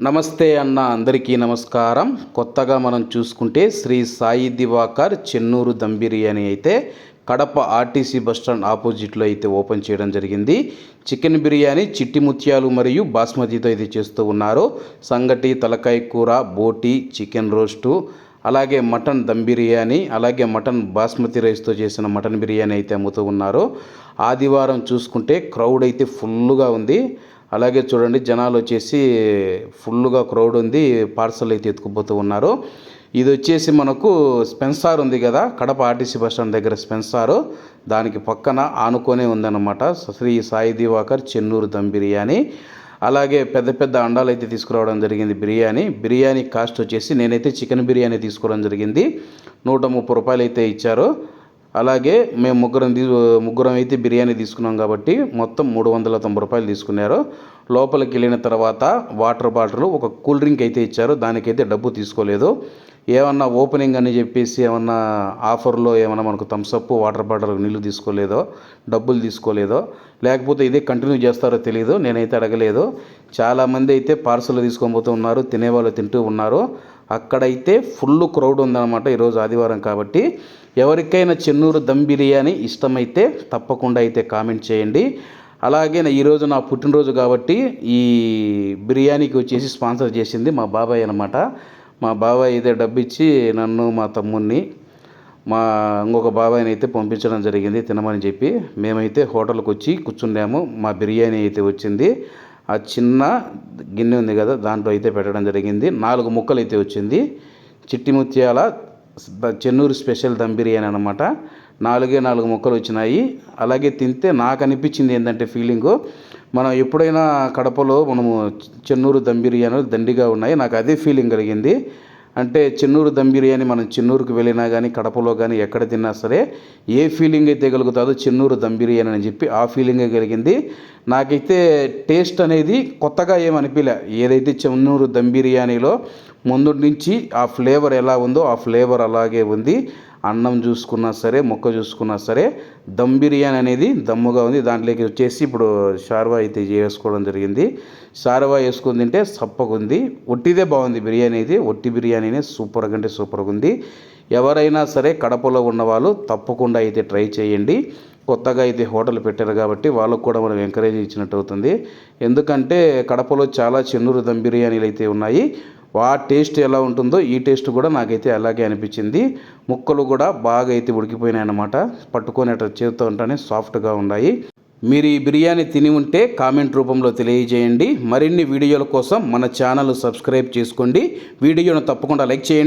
నమస్తే అన్న అందరికీ నమస్కారం. కొత్తగా మనం చూసుకుంటే శ్రీ సాయి దివాకర్ చెన్నూరు దమ్ బిర్యానీ అయితే కడప ఆర్టీసీ బస్టాండ్ ఆపోజిట్లో అయితే ఓపెన్ చేయడం జరిగింది. చికెన్ బిర్యానీ చిట్టి ముత్యాలు మరియు బాస్మతితో అయితే చేస్తూ ఉన్నారు. సంగటి తలకాయ కూర బోటి చికెన్ రోస్టు అలాగే మటన్ దమ్ బిర్యానీ అలాగే మటన్ బాస్మతి రైస్తో చేసిన మటన్ బిర్యానీ అయితే అమ్ముతూ ఉన్నారు. ఆదివారం చూసుకుంటే క్రౌడ్ అయితే ఫుల్గా ఉంది. అలాగే చూడండి జనాలు వచ్చేసి ఫుల్గా క్రౌడ్ ఉంది పార్సల్ అయితే ఎత్తుకుపోతూ ఉన్నారు. ఇది వచ్చేసి మనకు స్పెన్సార్ ఉంది కదా కడప ఆర్టీసీ బస్ స్టాండ్ దగ్గర స్పెన్సారు. దానికి పక్కన ఆనుకొనే ఉందన్నమాట శ్రీ సాయి దివాకర్ చెన్నూరు దమ్ బిర్యానీ. అలాగే పెద్ద పెద్ద అండాలు అయితే తీసుకురావడం జరిగింది బిర్యానీ. బిర్యానీ కాస్ట్ వచ్చేసి నేనైతే చికెన్ బిర్యానీ తీసుకోవడం జరిగింది. నూట ముప్పై రూపాయలు అయితే ఇచ్చారు. అలాగే మేము ముగ్గురం తీ ముగ్గురం అయితే బిర్యానీ తీసుకున్నాం కాబట్టి మొత్తం మూడు వందల తొంభై రూపాయలు తీసుకున్నారు. లోపలికి వెళ్ళిన తర్వాత వాటర్ బాటిల్ ఒక కూల్ డ్రింక్ అయితే ఇచ్చారు. దానికైతే డబ్బు తీసుకోలేదు. ఏమన్నా ఓపెనింగ్ అని చెప్పేసి ఏమన్నా ఆఫర్లో ఏమన్నా మనకు థమ్స్అప్ వాటర్ బాటిల్ నీళ్ళు తీసుకోలేదో డబ్బులు తీసుకోలేదో లేకపోతే ఇదే కంటిన్యూ చేస్తారో తెలియదు నేనైతే అడగలేదు. చాలామంది అయితే పార్సల్ తీసుకొని పోతూ ఉన్నారు తినేవాళ్ళు తింటూ ఉన్నారు. అక్కడైతే ఫుల్ క్రౌడ్ ఉందన్నమాట ఈరోజు ఆదివారం కాబట్టి. ఎవరికైనా చెన్నూరు దమ్ బిర్యానీ ఇష్టమైతే తప్పకుండా అయితే కామెంట్ చేయండి. అలాగే ఈరోజు నా పుట్టినరోజు కాబట్టి ఈ బిర్యానీకి వచ్చేసి స్పాన్సర్ చేసింది మా బాబాయ్ అనమాట మా బాబాయ్ అయితే డబ్బు ఇచ్చి నన్ను మా తమ్ముడిని మా ఇంకొక బాబాయ్ని అయితే పంపించడం జరిగింది తినమని చెప్పి. మేమైతే హోటల్కి వచ్చి కూర్చున్నాము మా బిర్యానీ అయితే వచ్చింది. ఆ చిన్న గిన్నె ఉంది కదా దాంట్లో అయితే పెట్టడం జరిగింది. నాలుగు ముక్కలు అయితే వచ్చింది. చిట్టి ముత్యాల చెన్నూరు స్పెషల్ దమ్ బిర్యానీ అనమాట నాలుగే నాలుగు ముక్కలు వచ్చినాయి. అలాగే తింటే నాకు అనిపించింది ఏంటంటే ఫీలింగు మనం ఎప్పుడైనా కడపలో మనము చెన్నూరు దమ్ బిర్యానీలు దండిగా ఉన్నాయి. నాకు అదే ఫీలింగ్ కలిగింది. అంటే చెన్నూరు దమ్ బిర్యానీ మనం చెన్నూరుకు వెళ్ళినా కానీ కడపలో కానీ ఎక్కడ తిన్నా సరే ఏ ఫీలింగ్ అయితే కలుగుతుందో చెన్నూరు దమ్ బిర్యానీ అని చెప్పి ఆ ఫీలింగే కలిగింది. నాకైతే టేస్ట్ అనేది కొత్తగా ఏమనిపించలే ఏదైతే చెన్నూరు దమ్ బిర్యానీలో ముందు నుంచి ఆ ఫ్లేవర్ ఎలా ఉందో ఆ ఫ్లేవర్ అలాగే ఉంది. అన్నం చూసుకున్నా సరే మొక్క చూసుకున్నా సరే దమ్ బిర్యానీ అనేది దమ్ముగా ఉంది. దాంట్లోకి వచ్చేసి ఇప్పుడు షార్వా అయితే చేసుకోవడం జరిగింది. షార్వా వేసుకుని తింటే సప్పగా ఒట్టిదే బాగుంది బిర్యానీ అయితే. ఒట్టి బిర్యానీనే సూపర్గా అంటే సూపర్గా ఉంది. ఎవరైనా సరే కడపలో ఉన్నవాళ్ళు తప్పకుండా అయితే ట్రై చేయండి. కొత్తగా అయితే హోటల్ పెట్టారు కాబట్టి వాళ్ళకు కూడా మనం ఎంకరేజ్ ఇచ్చినట్టు అవుతుంది. ఎందుకంటే కడపలో చాలా చెన్నూరు దమ్ బిర్యానీలు అయితే ఉన్నాయి. ఆ టేస్ట్ ఎలా ఉంటుందో ఈ టేస్ట్ కూడా నాకైతే అలాగే అనిపించింది. ముక్కలు కూడా బాగా అయితే ఉడికిపోయినాయి అన్నమాట. పట్టుకొని అట్లా చేస్తూ ఉంటేనే సాఫ్ట్గా ఉన్నాయి. మీరు ఈ బిర్యానీ తిని ఉంటే కామెంట్ రూపంలో తెలియజేయండి. మరిన్ని వీడియోల కోసం మన ఛానల్ సబ్స్క్రైబ్ చేసుకోండి. వీడియోను తప్పకుండా లైక్ చేయండి.